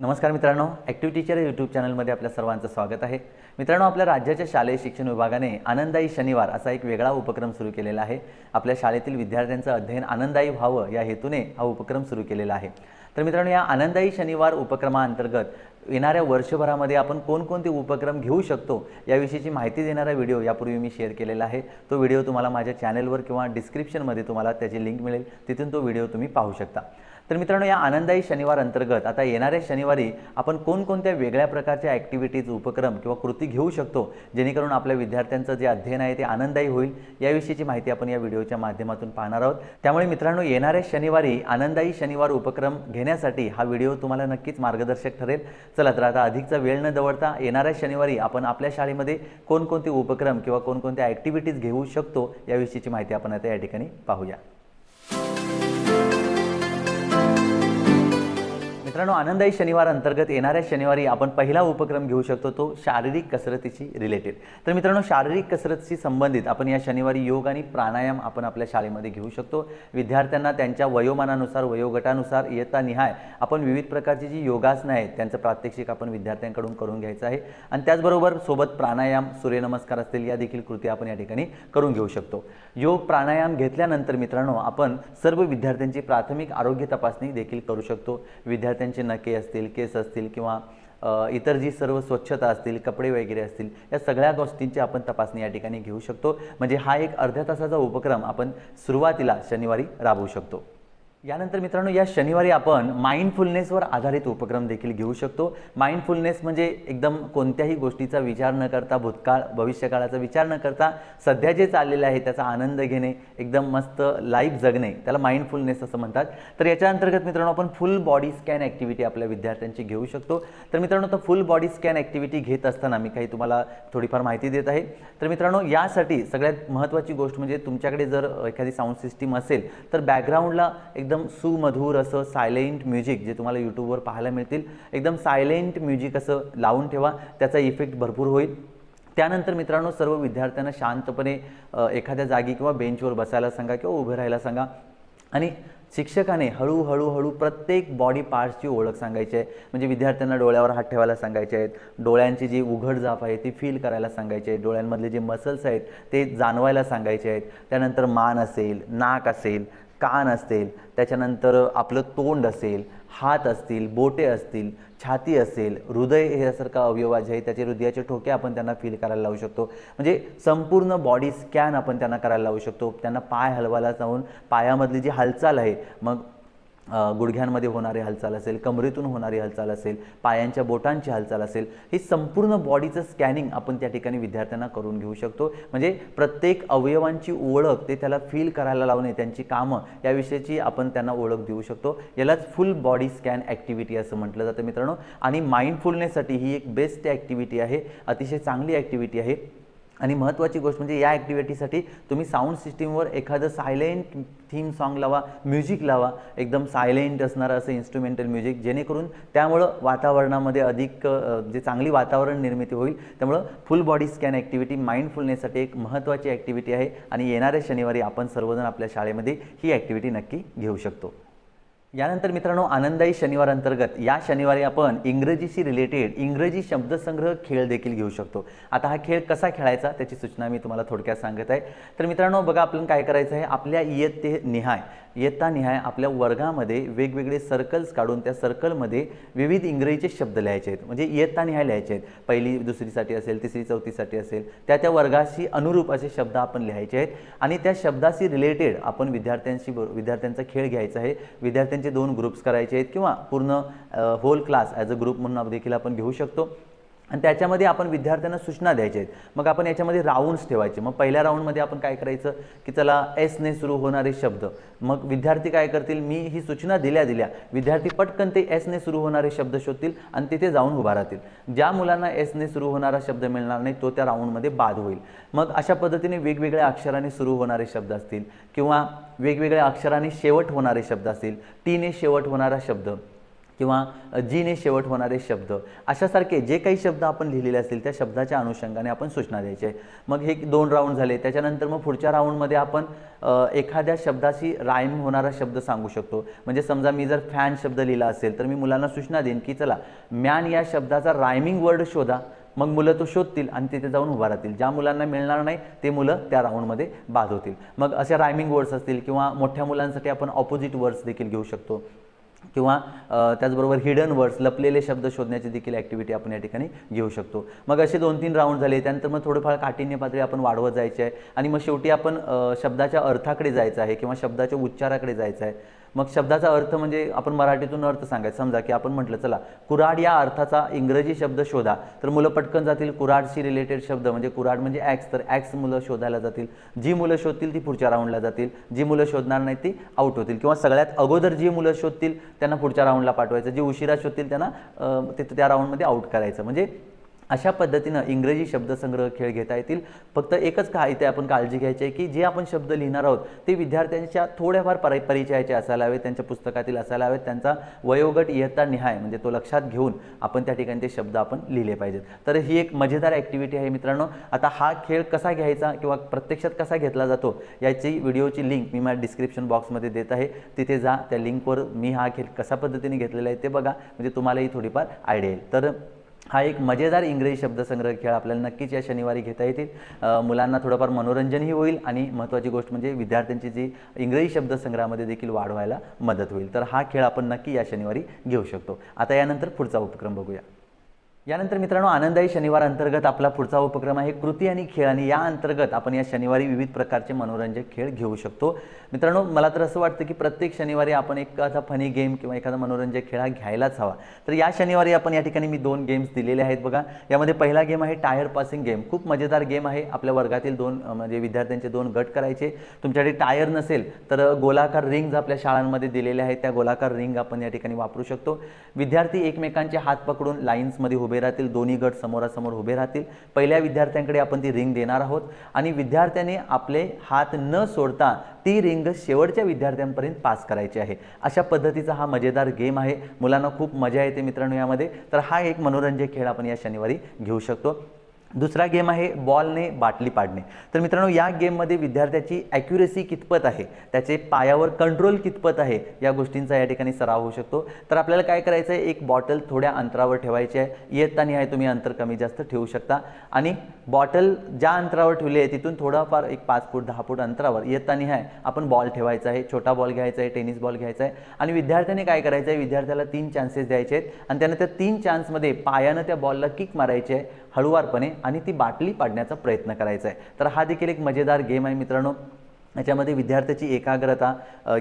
नमस्कार मित्रांनो active teacher YouTube चॅनलमध्ये आपल्या सर्वांचं स्वागत आहे. मित्रांनो आपल्या राज्याच्या शालेय शिक्षण विभागाने आनंदायी शनिवार असा एक वेगळा उपक्रम सुरू केलेला आहे. आपल्या शाळेतील विद्यार्थ्यांचं अध्ययन आनंदायी व्हावं या हेतूने हा उपक्रम सुरू केलेला आहे. तर मित्रांनो या आनंदायी शनिवार उपक्रमाअंतर्गत येणाऱ्या वर्षभरामध्ये आपण कोणकोणते उपक्रम घेऊ शकतो याविषयीची माहिती देणारा व्हिडिओ यापूर्वी मी शेअर केलेला आहे. तो व्हिडिओ तुम्हाला माझ्या चॅनलवर किंवा डिस्क्रिप्शनमध्ये तुम्हाला त्याची लिंक मिळेल. तिथून तो व्हिडिओ तुम्ही पाहू शकता. तर मित्रांनो या आनंदायी शनिवार अंतर्गत आता येणाऱ्या शनिवारी आपण कोणकोणत्या वेगळ्या प्रकारच्या ॲक्टिव्हिटीज उपक्रम किंवा कृती घेऊ शकतो जेणेकरून आपल्या विद्यार्थ्यांचं जे अध्ययन आहे ते आनंददायी होईल याविषयीची माहिती आपण या व्हिडिओच्या माध्यमातून पाहणार आहोत. त्यामुळे मित्रांनो येणाऱ्या शनिवारी आनंदाई शनिवार उपक्रम घेण्यासाठी हा व्हिडिओ तुम्हाला नक्कीच मार्गदर्शक ठरेल. चला तर आता अधिकचा वेळ न दवडता येणाऱ्या शनिवारी आपण आपल्या शाळेमध्ये कोणकोणते उपक्रम किंवा कोणकोणत्या ॲक्टिव्हिटीज घेऊ शकतो याविषयीची माहिती आपण आता या ठिकाणी पाहूया. मित्रांनो आनंदायी शनिवार अंतर्गत येणाऱ्या शनिवारी आपण पहिला उपक्रम घेऊ शकतो तो शारीरिक कसरतीशी रिलेटेड तर मित्रांनो शारीरिक कसरतीशी संबंधित आपण या शनिवारी योग आणि प्राणायाम आपण आपल्या शाळेमध्ये घेऊ शकतो. विद्यार्थ्यांना त्यांच्या वयोमानानुसार वयोगटानुसार इयत्ता निहाय आपण विविध प्रकारची जी योगासनं आहेत त्यांचं प्रात्यक्षिक आपण विद्यार्थ्यांकडून करून घ्यायचं आहे. आणि त्याचबरोबर सोबत प्राणायाम सूर्यनमस्कार असतील या देखील कृती आपण या ठिकाणी करून घेऊ शकतो. योग प्राणायाम घेतल्यानंतर मित्रांनो आपण सर्व विद्यार्थ्यांची प्राथमिक आरोग्य तपासणी देखील करू शकतो. त्यांचे नके असतील केस असतील किंवा इतर जी सर्व स्वच्छता असतील कपडे वगैरे असतील या सगळ्या गोष्टींची आपण तपासणी या ठिकाणी घेऊ शकतो. म्हणजे हा एक अर्ध्या तासाचा उपक्रम आपण सुरुवातीला शनिवारी राबवू शकतो. यानंतर मित्रांनो या शनिवारी आपण माइंडफुलनेसवर आधारित उपक्रम देखील घेऊ शकतो. माइंडफुलनेस म्हणजे एकदम कोणत्याही गोष्टीचा विचार न करता भूतकाळ भविष्यकाळाचा विचार न करता सध्या जे चाललेलं आहे त्याचा आनंद घेणे एकदम मस्त लाईफ जगणे त्याला माइंडफुलनेस असं म्हणतात. तर याच्या अंतर्गत मित्रांनो आपण फुल बॉडी स्कॅन ॲक्टिव्हिटी आपल्या विद्यार्थ्यांची घेऊ शकतो. तर मित्रांनो तर फुल बॉडी स्कॅन ॲक्टिव्हिटी घेत असताना मी काही तुम्हाला थोडीफार माहिती देत आहे. तर मित्रांनो यासाठी सगळ्यात महत्त्वाची गोष्ट म्हणजे तुमच्याकडे जर एखादी साऊंड सिस्टीम असेल तर बॅकग्राऊंडला एकदम सुमधूर असं सायलेंट म्युझिक जे तुम्हाला यूट्यूबवर पाहायला मिळतील. एकदम सायलेंट म्युझिक असं लावून ठेवा. त्याचा इफेक्ट भरपूर होईल. त्यानंतर मित्रांनो सर्व विद्यार्थ्यांना शांतपणे एखाद्या जागी किंवा बेंचवर बसायला सांगा किंवा उभे राहायला सांगा. आणि शिक्षकाने हळूहळू हळू प्रत्येक बॉडी पार्ट्सची ओळख सांगायची आहे. म्हणजे विद्यार्थ्यांना डोळ्यावर हात ठेवायला सांगायचे आहेत. डोळ्यांची जी उघड जाप आहे ती फील करायला सांगायचे आहेत डोळ्यांमधले जे मसल्स आहेत ते जाणवायला सांगायचे आहेत. त्यानंतर मान असेल नाक असेल कान असेल त्याच्यानंतर आपलं तोंड असेल हात असतील बोटे असतील छाती असेल हृदय हे यासारखा अवयव जे आहे त्याचे हृदयाचे ठोके आपण त्यांना फील करायला लावू शकतो. म्हणजे संपूर्ण बॉडी स्कॅन आपण त्यांना करायला लावू शकतो. त्यांना पाय हलवायला जाऊन पायामधली जी हालचाल आहे मग गुडघ्यांमध्ये होणारी हालचाल असेल कमरेतून होणारी हालचाल असेल पायांच्या बोटांची हालचाल असेल ही संपूर्ण बॉडीचं स्कॅनिंग आपण त्या ठिकाणी विद्यार्थ्यांना करून घेऊ शकतो. म्हणजे प्रत्येक अवयवांची ओळख ते त्याला फील करायला लावणे त्यांची कामं याविषयीची आपण त्यांना ओळख देऊ शकतो. यालाच फुल बॉडी स्कॅन ॲक्टिव्हिटी असं म्हटलं जातं मित्रांनो. आणि माइंडफुलनेससाठी ही एक बेस्ट ॲक्टिव्हिटी आहे. अतिशय चांगली ॲक्टिव्हिटी आहे. आणि महत्त्वाची गोष्ट म्हणजे या ॲक्टिव्हिटीसाठी तुम्ही साऊंड सिस्टीमवर एखादं सायलेंट थीम सॉन्ग लावा म्युझिक लावा एकदम सायलेंट असणारं असं इन्स्ट्रुमेंटल म्युझिक जेणेकरून त्यामुळं वातावरणामध्ये अधिक जे चांगली वातावरण निर्मिती होईल त्यामुळं फुल बॉडी स्कॅन ॲक्टिव्हिटी माइंडफुलनेससाठी एक महत्त्वाची ॲक्टिव्हिटी आहे. आणि येणाऱ्या शनिवारी आपण सर्वजण आपल्या शाळेमध्ये ही ॲक्टिव्हिटी नक्की घेऊ शकतो. यानंतर मित्रांनो आनंदाई शनिवार अंतर्गत या शनिवारी आपण इंग्रजीशी रिलेटेड इंग्रजी शब्दसंग्रह खेळ देखील घेऊ शकतो. आता हा खेळ कसा खेळायचा त्याची सूचना मी तुम्हाला थोडक्यात सांगत आहे. तर मित्रांनो बघा आपण काय करायचं आहे आपल्या इयत्ते निहाय इयत्ता निहाय आपल्या वर्गामध्ये वेगवेगळे सर्कल्स काढून त्या सर्कलमध्ये विविध इंग्रजीचे शब्द लिहायचे आहेत. म्हणजे इयत्ता निहाय लिहायचे आहेत. पहिली दुसरीसाठी असेल तिसरी चौथीसाठी असेल त्या त्या वर्गाशी अनुरूप असे शब्द आपण लिहायचे आहेत. आणि त्या शब्दाशी रिलेटेड आपण विद्यार्थ्यांशी विद्यार्थ्यांचा खेळ घ्यायचा आहे. विद्यार्थ्यांचे दोन ग्रुप्स करायचे आहेत किंवा पूर्ण whole class as a group म्हणून देखील आपण घेऊ शकतो. आणि त्याच्यामध्ये आपण विद्यार्थ्यांना सूचना द्यायच्या आहेत. मग आपण याच्यामध्ये राऊंड्स ठेवायचे. मग पहिल्या राऊंडमध्ये आपण काय करायचं? की चला एसने सुरू होणारे शब्द. मग विद्यार्थी काय करतील? मी ही सूचना दिल्या दिल्या. विद्यार्थी पटकन ते एसने सुरू होणारे शब्द शोधतील आणि तिथे जाऊन उभा राहतील. ज्या मुलांना एसने सुरू होणारा शब्द मिळणार नाही तो त्या राऊंडमध्ये बाद होईल. मग अशा पद्धतीने वेगवेगळ्या अक्षराने सुरू होणारे शब्द असतील किंवा वेगवेगळ्या अक्षराने शेवट होणारे शब्द असतील. टीने शेवट होणारा शब्द. किंवा जीने शेवट होणारे शब्द अशासारखे जे काही शब्द आपण लिहिलेले असतील त्या शब्दाच्या अनुषंगाने आपण सूचना द्यायचे. मग हे दोन राऊंड झाले त्याच्यानंतर मग पुढच्या राऊंडमध्ये आपण एखाद्या शब्दाशी रायम होणारा शब्द सांगू शकतो. म्हणजे समजा मी जर फॅन शब्द लिहिला असेल तर मी मुलांना सूचना देईन की चला मॅन या शब्दाचा रायमिंग वर्ड शोधा. मग मुलं तो शोधतील आणि तिथे जाऊन उभा राहतील. ज्या मुलांना मिळणार नाही ते मुलं त्या राऊंडमध्ये बाद होतील मग असे रायमिंग वर्ड्स असतील किंवा मोठ्या मुलांसाठी आपण ऑपोजिट वर्ड्स देखील घेऊ शकतो. किंवा त्याचबरोबर हिडन वर्ड्स लपलेले शब्द शोधण्याची देखील ॲक्टिव्हिटी आपण या ठिकाणी घेऊ शकतो. मग असे दोन तीन राऊंड झाले त्यानंतर मग थोडंफार काठिण्य पातळी आपण वाढवत जायचे आहे आणि मग शेवटी आपण शब्दाच्या अर्थाकडे जायचं आहे किंवा शब्दाच्या उच्चाराकडे जायचं आहे. मग शब्दाचा अर्थ म्हणजे आपण मराठीतून अर्थ सांगायचं. समजा की आपण म्हटलं चला कुराड या अर्थाचा इंग्रजी शब्द शोधा. तर मुलं पटकन जातील कुराडशी रिलेटेड शब्द म्हणजे कुराड म्हणजे ॲक्स तर ॲक्स मुलं शोधायला जातील. जी मुलं शोधतील ती पुढच्या राऊंडला जातील. जी मुलं शोधणार नाही ती आउट होतील. किंवा सगळ्यात अगोदर जी मुलं शोधतील त्यांना पुढच्या राऊंडला पाठवायचं. जी उशिरा शोधतील त्यांना तिथं त्या राऊंडमध्ये आउट करायचं. म्हणजे अशा पद्धतीनं इंग्रजी शब्दसंग्रह खेळ घेता येतील. फक्त एकच का इथे आपण काळजी घ्यायची आहे की जे आपण शब्द लिहिणार आहोत ते विद्यार्थ्यांच्या थोड्याफार परि परिचयाचे असायला हवेत त्यांच्या पुस्तकातील असायला हवेत त्यांचा वयोगट इयत्ता निहाय म्हणजे तो लक्षात घेऊन आपण त्या ठिकाणी ते शब्द आपण लिहिले पाहिजेत. तर ही एक मजेदार ॲक्टिव्हिटी आहे मित्रांनो. आता हा खेळ कसा घ्यायचा किंवा प्रत्यक्षात कसा घेतला जातो याची व्हिडिओची लिंक मी माझ्या डिस्क्रिप्शन बॉक्समध्ये देत आहे. तिथे जा त्या लिंकवर मी हा खेळ कसा पद्धतीने घेतलेला आहे ते बघा. म्हणजे तुम्हालाही थोडीफार आयडिया येईल. तर हा एक मजेदार इंग्रजी शब्दसंग्रह खेळ आपल्याला नक्कीच या शनिवारी घेता येतील. मुलांना थोडंफार मनोरंजनही होईल आणि महत्त्वाची गोष्ट म्हणजे विद्यार्थ्यांची जी इंग्रजी शब्दसंग्रहामध्ये देखील वाढ व्हायला मदत होईल. तर हा खेळ आपण नक्की या शनिवारी घेऊ शकतो. आता यानंतर पुढचा उपक्रम बघूया. यानंतर मित्रांनो आनंदाई शनिवार अंतर्गत आपला पुढचा उपक्रम आहे कृती आणि खेळ. आणि या अंतर्गत आपण या शनिवारी विविध प्रकारचे मनोरंजक खेळ घेऊ शकतो. मित्रांनो मला तर असं वाटतं की प्रत्येक शनिवारी आपण एखादा फनी गेम किंवा एखादा मनोरंजक खेळ हा घ्यायलाच हवा. तर या शनिवारी आपण या ठिकाणी मी दोन गेम्स दिलेले आहेत बघा. यामध्ये पहिला गेम आहे टायर पासिंग गेम खूप मजेदार गेम आहे. आपल्या वर्गातील दोन म्हणजे विद्यार्थ्यांचे दोन गट करायचे. तुमच्याकडे टायर नसेल तर गोलाकार रिंग्ज आपल्या शाळांमध्ये दिलेल्या आहेत. त्या गोलाकार रिंग आपण या ठिकाणी वापरू शकतो. विद्यार्थी एकमेकांचे हात पकडून लाईन्समध्ये उभे राहतील दोन्ही गट समोरासमोर उभे राहतील. पहिल्या विद्यार्थ्यांकडे आपण ती रिंग देणार आहोत आणि विद्यार्थ्याने आपले हात न सोडता ती रिंग शेवटच्या विद्यार्थ्यांपर्यंत पास करायची आहे. अशा पद्धतीचा हा मजेदार गेम आहे. मुलांना खूप मजा येते मित्रांनो यामध्ये. तर हा एक मनोरंजक खेळ आपण या शनिवारी घेऊ शकतो. दुसरा गेम आहे बॉलने बाटली पाडणे. तर मित्रांनो या गेममध्ये विद्यार्थ्याची ॲक्युरेसी कितपत आहे? त्याचे पायावर कंट्रोल कितपत आहे? या गोष्टींचा या ठिकाणी सराव होऊ शकतो. तर आपल्याला काय करायचं आहे एक बॉटल थोड्या अंतरावर ठेवायची आहे. इयत्तानी आहे तुम्ही अंतर कमी जास्त ठेवू शकता. आणि बॉटल ज्या अंतरावर ठेवली आहे तिथून थोडाफार एक पाच फूट दहा फूट अंतरावर इयत्तानी आहे आपण बॉल ठेवायचा आहे. छोटा बॉल घ्यायचा आहे टेनिस बॉल घ्यायचा आहे. आणि विद्यार्थ्याने काय करायचं आहे विद्यार्थ्याला तीन चान्सेस द्यायचे आहेत. आणि त्यानं त्या तीन चान्समध्ये पायानं त्या बॉलला किक मारायची आहे. हळुवारपणे आणि ती बाटली पाडण्याचा प्रयत्न करायचा आहे. तर हा देखील एक मजेदार गेम आहे मित्रांनो. याच्यामध्ये विद्यार्थ्याची एकाग्रता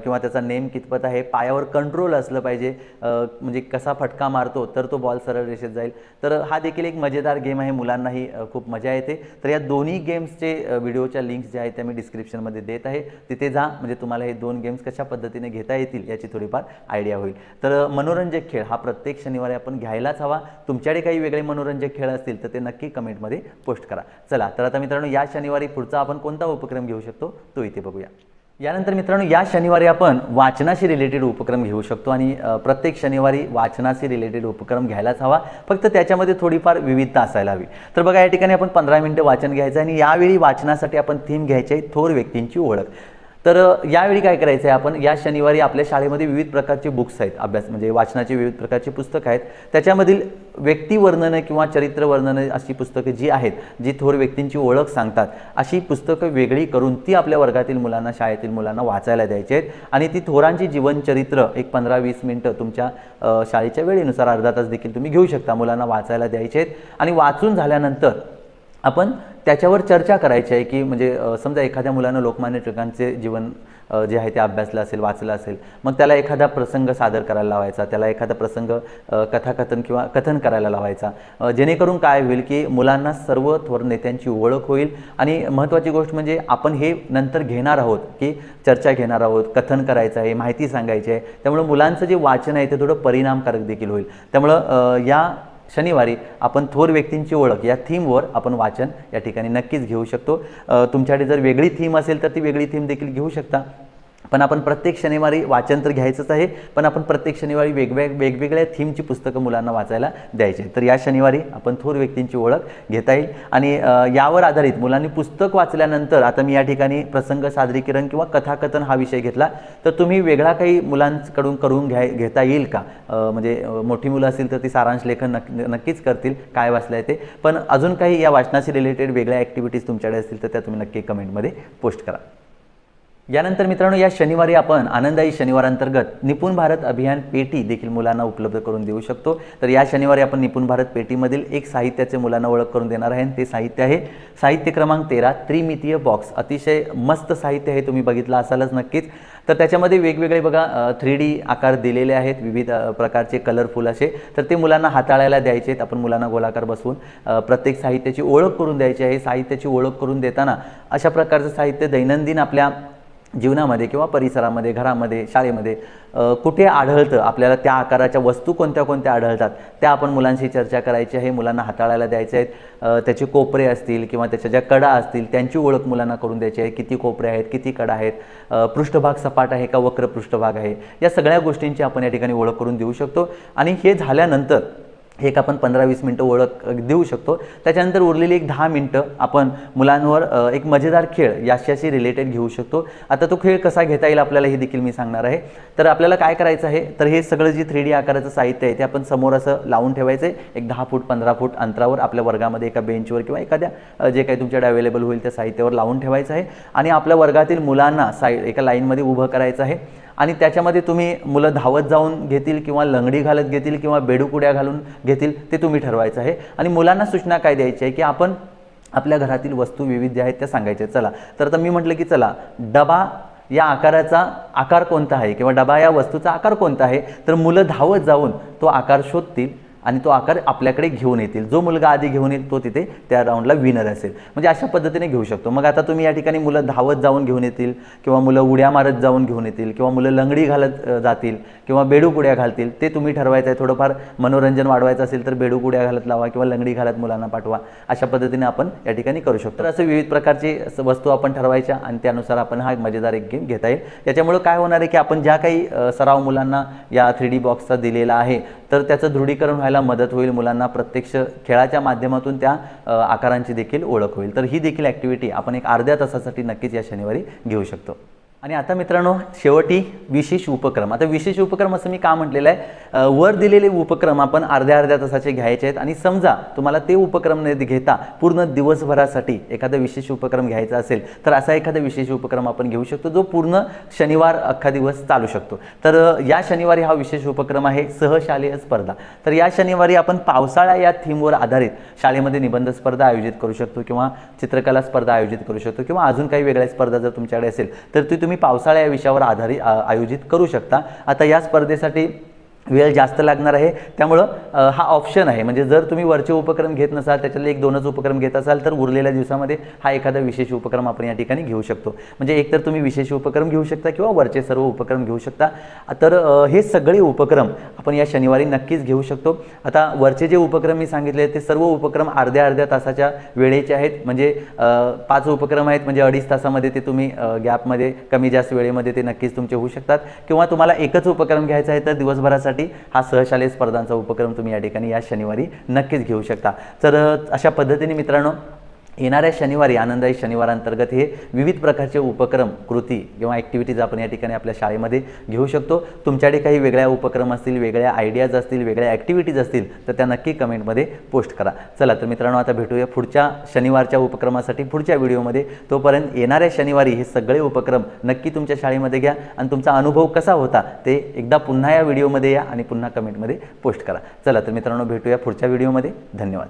किंवा त्याचा नेम कितपत आहे पायावर कंट्रोल असलं पाहिजे म्हणजे कसा फटका मारतो तर तो बॉल सरळ रेषेत जाईल. तर हा देखील एक मजेदार गेम आहे मुलांनाही खूप मजा येते. तर या दोन्ही गेम्सचे व्हिडिओच्या लिंक्स ज्या आहेत त्या मी डिस्क्रिप्शनमध्ये देत आहे. तिथे जा म्हणजे तुम्हाला हे दोन गेम्स कशा पद्धतीने घेता येतील याची थोडीफार आयडिया होईल. तर मनोरंजक खेळ हा प्रत्येक शनिवारी आपण घ्यायलाच हवा. तुमच्याकडे काही वेगळे मनोरंजक खेळ असतील तर ते नक्की कमेंटमध्ये पोस्ट करा. चला तर आता मित्रांनो या शनिवारी पुढचा आपण कोणता उपक्रम घेऊ शकतो तो इथे बघूया. यानंतर मित्रांनो या शनिवारी आपण वाचनाशी रिलेटेड उपक्रम घेऊ शकतो आणि प्रत्येक शनिवारी वाचनाशी रिलेटेड उपक्रम घ्यायलाच हवा. फक्त त्याच्यामध्ये थोडीफार विविधता असायला हवी. तर बघा या ठिकाणी आपण पंधरा मिनिटं वाचन घ्यायचं आणि यावेळी वाचनासाठी आपण थीम घ्यायची आहे थोर व्यक्तींची ओळख. तर यावेळी काय करायचं आहे आपण? या शनिवारी आपल्या शाळेमध्ये विविध प्रकारचे बुक्स आहेत अभ्यास म्हणजे वाचनाचे विविध प्रकारची पुस्तकं आहेत. त्याच्यामधील व्यक्तिवर्णनं किंवा चरित्र वर्णनं अशी पुस्तकं जी आहेत जी थोर व्यक्तींची ओळख सांगतात अशी पुस्तकं वेगळी करून ती आपल्या वर्गातील मुलांना शाळेतील मुलांना वाचायला द्यायची आहेत. आणि ती थोरांची जीवनचरित्र एक पंधरा वीस मिनटं तुमच्या शाळेच्या वेळेनुसार अर्धा तास देखील तुम्ही घेऊ शकता मुलांना वाचायला द्यायचे आहेत. आणि वाचून झाल्यानंतर आपण त्याच्यावर चर्चा करायची आहे की म्हणजे समजा एखाद्या मुलानं लोकमान्य टिळकांचे जीवन जे आहे ते अभ्यासलं असेल वाचलं असेल मग त्याला एखादा प्रसंग सादर करायला लावायचा त्याला एखादा प्रसंग कथाकथन किंवा कथन करायला लावायचा जेणेकरून काय होईल की मुलांना सर्व थोर नेत्यांची ओळख होईल आणि महत्त्वाची गोष्ट म्हणजे आपण हे नंतर घेणार आहोत की चर्चा घेणार आहोत कथन करायचं आहे माहिती सांगायची आहे त्यामुळं मुलांचं जे वाचन आहे ते थोडं परिणामकारक देखील होईल. त्यामुळं या शनिवारी आपण थोर व्यक्तींची ओळख या थीमवर आपण वाचन या ठिकाणी नक्कीच घेऊ शकतो. तुमच्याकडे जर वेगळी थीम असेल तर ती वेगळी थीम देखील घेऊ शकता. पण आपण प्रत्येक शनिवारी वाचन तर घ्यायचंच आहे पण आपण प्रत्येक शनिवारी वेगवेग वेगवेगळ्या थीमची पुस्तकं मुलांना वाचायला द्यायची तर या शनिवारी आपण थोर व्यक्तींची ओळख घेता येईल. आणि यावर आधारित मुलांनी पुस्तक वाचल्यानंतर आता मी या ठिकाणी प्रसंग सादरीकरण किंवा कथाकथन हा विषय घेतला तर तुम्ही वेगळा काही मुलांकडून करून घ्याय घेता येईल का? म्हणजे मोठी मुलं असतील तर ती सारांश लेखन नक् नक्कीच करतील काय वाचलं आहे ते. पण अजून काही या वाचनाशी रिलेटेड वेगळ्या ॲक्टिव्हिटीज तुमच्याकडे असतील तर त्या तुम्ही नक्की कमेंटमध्ये पोस्ट करा. यानंतर मित्रांनो या शनिवारी आपण आनंदाई शनिवारांतर्गत निपुण भारत अभियान पेटी देखील मुलांना उपलब्ध करून देऊ शकतो. तर या शनिवारी आपण निपुण भारत पेटीमधील एक साहित्याचे मुलांना ओळख करून देणार आहे आणि ते साहित्य आहे साहित्य क्रमांक तेरा त्रिमितीय बॉक्स. अतिशय मस्त साहित्य आहे तुम्ही बघितलं असालच नक्कीच. तर त्याच्यामध्ये वेगवेगळे बघा थ्री डी आकार दिलेले आहेत विविध प्रकारचे कलरफुल असे. तर ते मुलांना हाताळायला द्यायचे आहेत आपण मुलांना गोलाकार बसवून प्रत्येक साहित्याची ओळख करून द्यायची आहे. साहित्याची ओळख करून देताना अशा प्रकारचं साहित्य दैनंदिन आपल्या जीवनामध्ये किंवा परिसरामध्ये घरामध्ये शाळेमध्ये कुठे आढळतं आपल्याला त्या आकाराच्या वस्तू कोणत्या कोणत्या आढळतात? त्या आपण मुलांशी चर्चा करायची आहे मुलांना हाताळायला द्यायचे आहेत. त्याचे कोपरे असतील किंवा त्याच्या ज्या कडा असतील त्यांची ओळख मुलांना करून द्यायची आहे. किती कोपरे आहेत किती कडा आहेत? पृष्ठभाग सपाट आहे का? वक्र पृष्ठभाग आहे? या सगळ्या गोष्टींची आपण या ठिकाणी ओळख करून देऊ शकतो. आणि हे झाल्यानंतर एक आपण पंधरा वीस मिनटं ओळख देऊ शकतो. त्याच्यानंतर उरलेली एक दहा मिनटं आपण मुलांवर एक मजेदार खेळ याच्याशी रिलेटेड घेऊ शकतो. आता तो खेळ कसा घेता येईल आपल्याला हे देखील मी सांगणार आहे. तर आपल्याला काय करायचं आहे? तर हे सगळं जे थ्री डी आकाराचं साहित्य आहे ते आपण समोर असं लावून ठेवायचं आहे एक दहा फूट पंधरा फूट अंतरावर आपल्या वर्गामध्ये एका बेंचवर किंवा एखाद्या जे काही तुमच्याकडे अवेलेबल होईल त्या साहित्यावर लावून ठेवायचं आहे. आणि आपल्या वर्गातील मुलांना साई एका लाईनमध्ये उभं करायचं आहे. आणि त्याच्यामध्ये तुम्ही मुलं धावत जाऊन घेतील किंवा लंगडी घालत घेतील किंवा बेडूकुड्या घालून घेतील ते तुम्ही ठरवायचं आहे. आणि मुलांना सूचना काय द्यायची आहे की आपण आपल्या घरातील वस्तू विविध ज्या आहेत त्या सांगायच्या चला तर आता मी म्हटलं की चला डबा या आकाराचा आकार कोणता आहे किंवा डबा या वस्तूचा आकार कोणता आहे? तर मुलं धावत जाऊन तो आकार शोधतील आणि तो आकार आपल्याकडे घेऊन येतील. जो मुलगा आधी घेऊन येईल तो तिथे त्या राऊंडला विनर असेल. म्हणजे अशा पद्धतीने घेऊ शकतो. मग आता तुम्ही या ठिकाणी मुलं धावत जाऊन घेऊन येतील किंवा मुलं उड्या मारत जाऊन घेऊन येतील किंवा मुलं लंगडी घालत जातील किंवा बेडूकुड्या घालतील ते तुम्ही ठरवायचं आहे. थोडंफार मनोरंजन वाढवायचं असेल तर बेडूकुड्या घालत लावा किंवा लंगडी घालत मुलांना पाठवा. अशा पद्धतीने आपण या ठिकाणी करू शकतो. तर असे विविध प्रकारचे वस्तू आपण ठरवायच्या आणि त्यानुसार आपण हा एक मजेदार एक गेम घेता येईल. याच्यामुळं काय होणार आहे की आपण ज्या काही सराव मुलांना या थ्री डी बॉक्सचा दिलेला आहे तर त्याचं दृढीकरण व्हायला मदत होईल मुलांना. प्रत्यक्ष खेळाच्या माध्यमातून त्या आकारांची देखील ओळख होईल. तर ही देखील ॲक्टिव्हिटी आपण एक अर्ध्या तासासाठी नक्कीच या शनिवारी घेऊ शकतो. आणि आता मित्रांनो शेवटी विशेष उपक्रम. आता विशेष उपक्रम असं मी का म्हटलेलं आहे? वर दिलेले उपक्रम आपण अर्ध्या अर्ध्या तासाचे घ्यायचे आहेत. आणि समजा तुम्हाला ते उपक्रम न घेता पूर्ण दिवसभरासाठी एखादा विशेष उपक्रम घ्यायचा असेल तर असा एखादा विशेष उपक्रम आपण घेऊ शकतो जो पूर्ण शनिवार अख्खा दिवस चालू शकतो. तर या शनिवारी हा विशेष उपक्रम आहे सहशालेय स्पर्धा. तर या शनिवारी आपण पावसाळा या थीमवर आधारित शाळेमध्ये निबंध स्पर्धा आयोजित करू शकतो किंवा चित्रकला स्पर्धा आयोजित करू शकतो किंवा अजून काही वेगळ्या स्पर्धा जर तुमच्याकडे असेल तर ती तुम्ही पावसाळा या विषयावर आधारित आयोजित करू शकता. आता या स्पर्धेसाठी वेळ जास्त लागणार आहे. त्यामुळं हा ऑप्शन आहे. म्हणजे जर तुम्ही वरचे उपक्रम घेत नसाल त्याच्यातले एक दोनच उपक्रम घेत असाल तर उरलेल्या दिवसामध्ये हा एखादा विशेष उपक्रम आपण या ठिकाणी घेऊ शकतो. म्हणजे एकतर तुम्ही विशेष उपक्रम घेऊ शकता किंवा वरचे सर्व उपक्रम घेऊ शकता. तर हे सगळे उपक्रम आपण या शनिवारी नक्कीच घेऊ शकतो. आता वरचे जे उपक्रम मी सांगितले ते सर्व उपक्रम अर्ध्या अर्ध्या तासाच्या वेळेचे आहेत. म्हणजे पाच उपक्रम आहेत. म्हणजे अडीच तासामध्ये ते तुम्ही गॅपमध्ये कमी जास्त वेळेमध्ये ते नक्कीच तुमचे होऊ शकतात. किंवा तुम्हाला एकच उपक्रम घ्यायचा आहे तर दिवसभरासाठी हा सहशालेय स्पर्धांचा उपक्रम तुम्ही या ठिकाणी या शनिवारी नक्कीच घेऊ शकता. तर अशा पद्धतीने मित्रांनो येणाऱ्या शनिवारी आनंदाई शनिवारांतर्गत हे विविध प्रकारचे उपक्रम कृती किंवा ॲक्टिव्हिटीज आपण या ठिकाणी आपल्या शाळेमध्ये घेऊ शकतो. तुमच्याकडे काही वेगळ्या उपक्रम असतील वेगळ्या आयडियाज असतील वेगळ्या ॲक्टिव्हिटीज असतील तर त्या नक्की कमेंटमध्ये पोस्ट करा. चला तर मित्रांनो आता भेटूया पुढच्या शनिवारच्या उपक्रमासाठी पुढच्या व्हिडिओमध्ये. तोपर्यंत येणाऱ्या शनिवारी हे सगळे उपक्रम नक्की तुमच्या शाळेमध्ये घ्या आणि तुमचा अनुभव कसा होता ते एकदा पुन्हा या व्हिडिओमध्ये या आणि पुन्हा कमेंटमध्ये पोस्ट करा. चला तर मित्रांनो भेटूया पुढच्या व्हिडिओमध्ये. धन्यवाद.